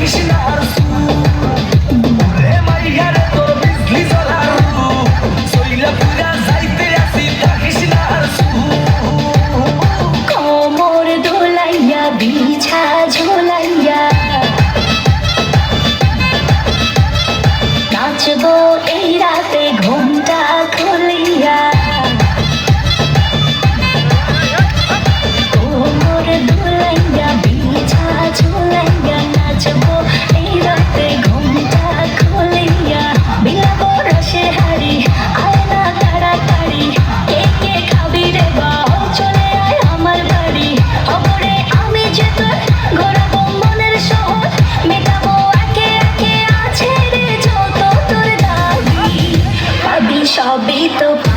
Dişine arası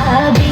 I'll be